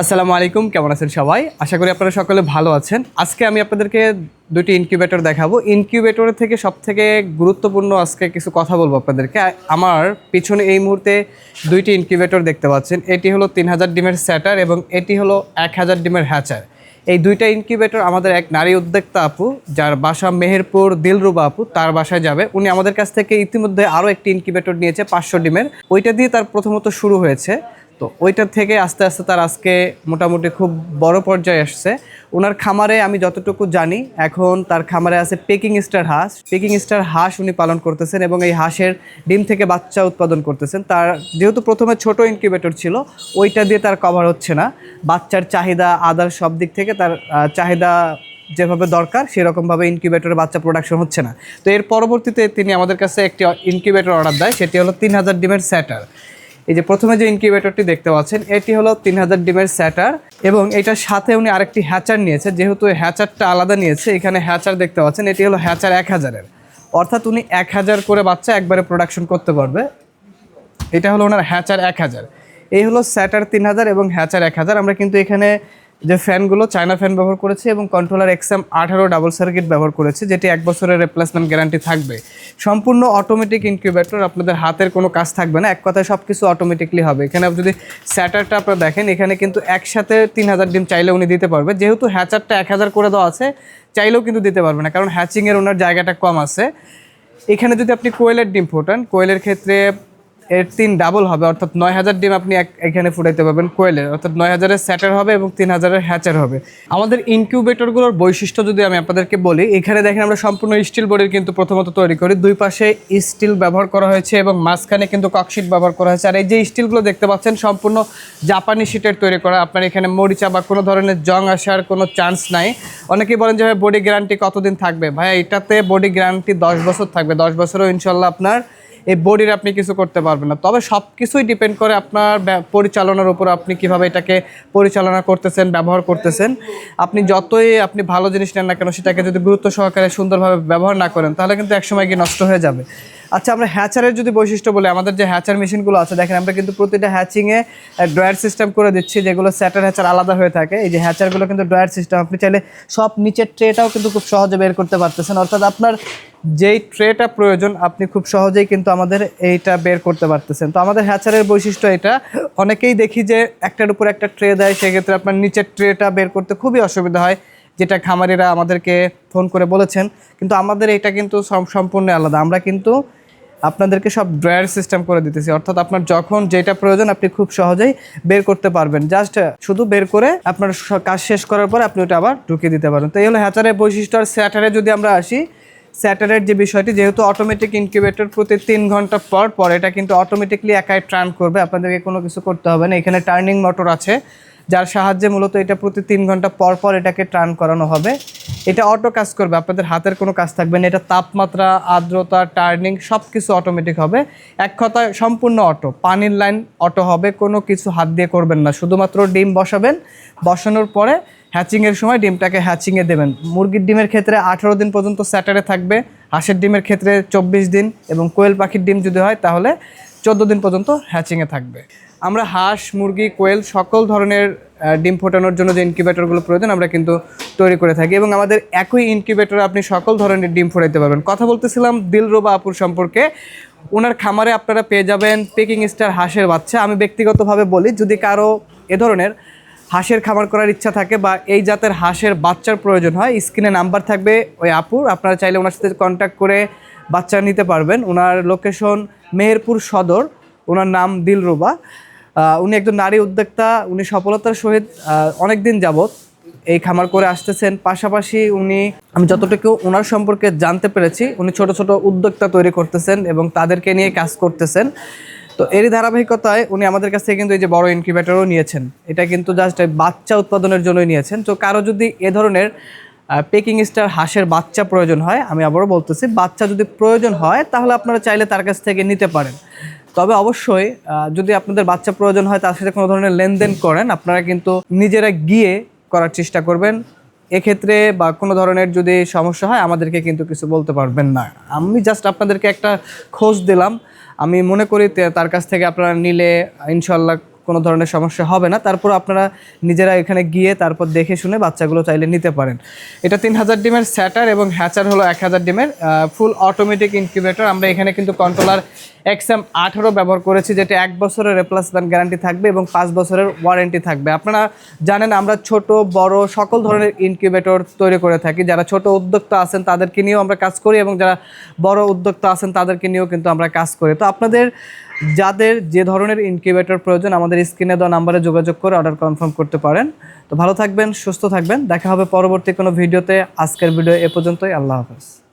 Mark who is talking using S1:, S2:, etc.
S1: আসসালামু আলাইকুম, কেমন আছেন সবাই? আশা করি আপনারা সকলে ভালো আছেন। আজকে আমি আপনাদেরকে দুটি ইনকিউবেটর দেখাবো। ইনকিউবেটর থেকে সব থেকে গুরুত্বপূর্ণ আজকে কিছু কথা বলব আপনাদেরকে। আমার পিছনে এই মুহূর্তে দুইটি ইনকিউবেটর দেখতে পাচ্ছেন। এটি হলো তিন হাজার ডিমের স্যাটার এবং এটি হলো এক হাজার ডিমের হ্যাচার। এই দুইটা ইনকিউবেটর আমাদের এক নারী উদ্যোক্তা আপু, যার বাসা মেহেরপুর, দিলরুবা আপু, তার বাসায় যাবে। উনি আমাদের কাছ থেকে ইতিমধ্যে আরও একটি ইনকিউবেটর নিয়েছে পাঁচশো ডিমের। ওইটা দিয়ে তার প্রথমত শুরু হয়েছে। তো ওইটার থেকে আস্তে আস্তে তার আজকে মোটামুটি খুব বড় পর্যায়ে আসছে। ওনার খামারে আমি যতটুকু জানি, এখন তার খামারে আছে পেকিং স্টার হাঁস। পেকিং স্টার হাঁস উনি পালন করতেছেন এবং এই হাঁসের ডিম থেকে বাচ্চা উৎপাদন করতেছেন। তার যেহেতু প্রথমে ছোট ইনকিউবেটর ছিল, ওইটা দিয়ে তার কভার হচ্ছে না। বাচ্চার চাহিদা, আদার সব দিক থেকে তার চাহিদা যেভাবে দরকার, সেরকমভাবে ইনকিউবেটরের বাচ্চা প্রোডাকশন হচ্ছে না। তো এর পরবর্তীতে তিনি আমাদের কাছে একটি ইনকিউবেটর অর্ডার দেয়, সেটি হলো তিন হাজার ডিমের স্যাটার এই যে প্রথমে যে ইনকিউবেটরটি দেখতে পাচ্ছেন, এটি হলো তিন হাজার ডিমের স্যাটার এবং এটার সাথে উনি আরেকটি হ্যাচার নিয়েছে, যেহেতু হ্যাচারটা আলাদা নিয়েছে, এখানে হ্যাচার দেখতে পাচ্ছেন, এটি হলো হ্যাচার এক হাজারের। অর্থাৎ উনি এক হাজার করে বাচ্চা একবারে প্রোডাকশন করতে পারবে। এটা হলো ওনার হ্যাচার এক হাজার। এই হলো স্যাটার তিন হাজার এবং হ্যাচার এক হাজার। আমরা কিন্তু এখানে যে ফ্যানগুলো চায়না ফ্যান ব্যবহার করেছে এবং কন্ট্রোলার এক্সএম আঠারো ডাবল সার্কিট ব্যবহার করেছে, যেটি এক বছরের রিপ্লেসমেন্ট গ্যারান্টি থাকবে। সম্পূর্ণ অটোমেটিক ইনকিউবেটর আপনাদের হাতের কোনো কাজ থাকবে না, এক কথায় সব কিছু অটোমেটিকলি হবে। এখানে যদি স্যাটারটা আপনারা দেখেন, এখানে কিন্তু একসাথে তিন হাজার ডিম চাইলে উনি দিতে পারবে। যেহেতু হ্যাচারটা এক হাজার করে দেওয়া আছে, চাইলেও কিন্তু দিতে পারবে না, কারণ হ্যাচিংয়ের ওনার জায়গাটা কম আছে। এখানে যদি আপনি কোয়েলের ডিম ফোটান, কোয়েলের ক্ষেত্রে এর তিন ডাবল হবে, অর্থাৎ নয় হাজার ডিম আপনি এখানে ফুটাইতে পারবেন কোয়েলের অর্থাৎ নয় হাজারের স্যাটার হবে এবং তিন হাজারের হ্যাচার হবে। আমাদের ইনকিউবেটরগুলোর বৈশিষ্ট্য যদি আমি আপনাদেরকে বলি, এখানে দেখেন আমরা সম্পূর্ণ স্টিল বডির কিন্তু প্রথমত তৈরি করি। দুই পাশে স্টিল ব্যবহার করা হয়েছে এবং মাঝখানে কিন্তু ককশিট ব্যবহার করা হয়েছে। আর এই যে স্টিলগুলো দেখতে পাচ্ছেন, সম্পূর্ণ জাপানি শিটের তৈরি করা। আপনার এখানে মরিচা বা কোনো ধরনের জং আসার কোনো চান্স নাই। অনেকেই বলেন যে, ভাই বডি গ্যারান্টি কতদিন থাকবে? ভাই, এটাতে বডি গ্যারান্টি দশ বছর থাকবে। দশ বছরও ইনশাল্লাহ আপনার এই বডির আপনি কিছু করতে পারবেন না। তবে সব কিছুই ডিপেন্ড করে আপনার পরিচালনার উপর আপনি কীভাবে এটাকে পরিচালনা করতেছেন, ব্যবহার করতেছেন। আপনি যতই আপনি ভালো জিনিস নেন না কেন, সেটাকে যদি গুরুত্ব সহকারে সুন্দরভাবে ব্যবহার না করেন, তাহলে কিন্তু একসময় গিয়ে নষ্ট হয়ে যাবে। আচ্ছা আমরা হ্যাচারের যদি বৈশিষ্ট্য বলি, আমাদের যে হ্যাচার মেশিনগুলো আছে, দেখেন আমরা কিন্তু প্রতিটা হ্যাচিংয়ে ড্রয়ার সিস্টেম করে দিচ্ছি, যেগুলো স্যাটার হ্যাচার আলাদা হয়ে থাকে। এই যে হ্যাচারগুলো কিন্তু ড্রয়ার সিস্টেম, আপনি চাইলে সব নিচের ট্রেটাও কিন্তু খুব সহজে বের করতে পারতেছেন। অর্থাৎ আপনার যেই ট্রেটা প্রয়োজন, আপনি খুব সহজেই কিন্তু আমাদের এইটা বের করতে পারতেছেন। তো আমাদের হ্যাচারের বৈশিষ্ট্য এটা। অনেকেই দেখি যে একটার উপর একটা ট্রে দেয়, সেক্ষেত্রে আপনার নিচের ট্রেটা বের করতে খুবই অসুবিধা হয়, যেটা খামারিরা আমাদেরকে ফোন করে বলেছেন। কিন্তু আমাদের এটা কিন্তু সম- সম্পূর্ণ আলাদা। আমরা কিন্তু আপনাদেরকে সব ড্রয়ার সিস্টেম করে দিতেছি। অর্থাৎ আপনার যখন যেটা প্রয়োজন আপনি খুব সহজেই বের করতে পারবেন। জাস্ট শুধু বের করে আপনার কাজ শেষ করার পর আপনি ওটা আবার ঢুকিয়ে দিতে পারেন। তো এই হলো হ্যাচারের বৈশিষ্ট্য। আর স্যাটারে যদি আমরা আসি স্যাটারের যে বিষয়টি, যেহেতু অটোমেটিক ইনকিউবেটর প্রতি তিন ঘণ্টা পর পর এটা কিন্তু অটোমেটিকলি একাই টার্ন করবে। আপনাদেরকে কোনো কিছু করতে হবে না। এখানে টার্নিং মোটর আছে। যার সাহায্যে মূলত এটা প্রতি তিন ঘণ্টা পর পর এটাকে টার্ন করানো হবে। এটা অটো কাজ করবে, আপনাদের হাতের কোনো কাজ থাকবে না, এটা তাপমাত্রা, আর্দ্রতা টার্নিং সব কিছু অটোমেটিক হবে। এক কথায় সম্পূর্ণ অটো পানির লাইন অটো হবে, কোনো কিছু হাত দিয়ে করবেন না, শুধুমাত্র ডিম বসাবেন। বসানোর পরে হ্যাচিংয়ের সময় ডিমটাকে হ্যাচিংয়ে দেবেন। মুরগির ডিমের ক্ষেত্রে আঠারো দিন পর্যন্ত স্যাটারে থাকবে, হাঁসের ডিমের ক্ষেত্রে চব্বিশ দিন এবং কোয়েল পাখির ডিম যদি হয় তাহলে চোদ্দ দিন পর্যন্ত হ্যাচিংয়ে থাকবে। আমরা হাঁস, মুরগি, কোয়েল সকল ধরনের ডিম ফোটানোর জন্য যে ইনকিউবেটরগুলো প্রয়োজন, আমরা কিন্তু তৈরি করে থাকি এবং আমাদের একই ইনকিউবেটরে আপনি সকল ধরনের ডিম ফোটাইতে পারবেন। কথা বলতেছিলাম দিলরোবা আপুর সম্পর্কে। ওনার খামারে আপনারা পেয়ে যাবেন পেকিং স্টার হাঁসের বাচ্চা। আমি ব্যক্তিগতভাবে বলি, যদি কারও এ ধরনের হাঁসের খামার করার ইচ্ছা থাকে বা এই জাতের হাঁসের বাচ্চার প্রয়োজন হয়, স্ক্রিনে নাম্বার থাকবে ওই আপুর। আপনারা চাইলে ওনার সাথে কন্ট্যাক্ট করে বাচ্চা নিতে পারবেন। ওনার লোকেশন মেহেরপুর সদর। ওনার নাম দিলরুবা উনি একজন নারী উদ্যোক্তা, উনি সফলতার সহিত অনেক দিন যাবৎ এই খামার করে আসতেছেন। পাশাপাশি উনি, আমি যতটুকু ওনার সম্পর্কে জানতে পেরেছি, উনি ছোট ছোট উদ্যোক্তা তৈরি করতেছেন এবং তাদেরকে নিয়ে কাজ করতেছেন। তো এরই ধারাবাহিকতায় উনি আমাদের কাছ থেকে কিন্তু এই যে বড় ইনকিউবেটরও নিয়েছেন। এটা কিন্তু জাস্ট বাচ্চা উৎপাদনের জন্যই নিয়েছেন। তো কারও যদি এ ধরনের পেকিং স্টার হাঁসের বাচ্চা প্রয়োজন হয়, আমি আবারও বলতেছি, বাচ্চা যদি প্রয়োজন হয়, তাহলে আপনারা চাইলে তার কাছ থেকে নিতে পারেন। তবে অবশ্যই যদি আপনাদের বাচ্চা প্রয়োজন হয়, তার সাথে কোনো ধরনের লেনদেন করেন, আপনারা কিন্তু নিজেরা গিয়ে করার চেষ্টা করবেন। এক্ষেত্রে বা কোনো ধরনের যদি সমস্যা হয়, আমাদেরকে কিন্তু কিছু বলতে পারবেন না। আমি জাস্ট আপনাদেরকে একটা খোঁজ দিলাম। আমি মনে করি তার কাছ থেকে আপনারা নিলে ইনশাল্লাহ কোনো ধরনের সমস্যা হবে না। তারপর আপনারা নিজেরা এখানে গিয়ে তারপর দেখে শুনে বাচ্চাগুলো চাইলে নিতে পারেন। এটা তিন হাজার ডিমের স্যাটার এবং হ্যাচার হলো এক হাজার ডিমের ফুল অটোমেটিক ইনকিউবেটর আমরা এখানে কিন্তু কন্ট্রোলার এক্সএম আঠারো ব্যবহার করেছি, যেটা এক বছরের রিপ্লেসমেন্ট গ্যারান্টি থাকবে এবং পাঁচ বছরের ওয়ারেন্টি থাকবে। আপনারা জানেন আমরা ছোট, বড়, সকল ধরনের ইনকিউবেটর তৈরি করে থাকি। যারা ছোট উদ্যোক্তা আছেন, তাদেরকে নিয়েও আমরা কাজ করি এবং যারা বড় উদ্যোক্তা আছেন, তাদেরকে নিয়েও কিন্তু আমরা কাজ করি। তো আপনাদের যাদের যে ধরনের ইনকিউবেটর প্রয়োজন, আমাদের স্ক্রিনে দেওয়া নাম্বারে যোগাযোগ করে অর্ডার কনফার্ম করতে পারেন। তো ভালো থাকবেন, সুস্থ থাকবেন। দেখা হবে পরবর্তী কোনো ভিডিওতে আজকের ভিডিও এ পর্যন্তই। আল্লাহ হাফেজ।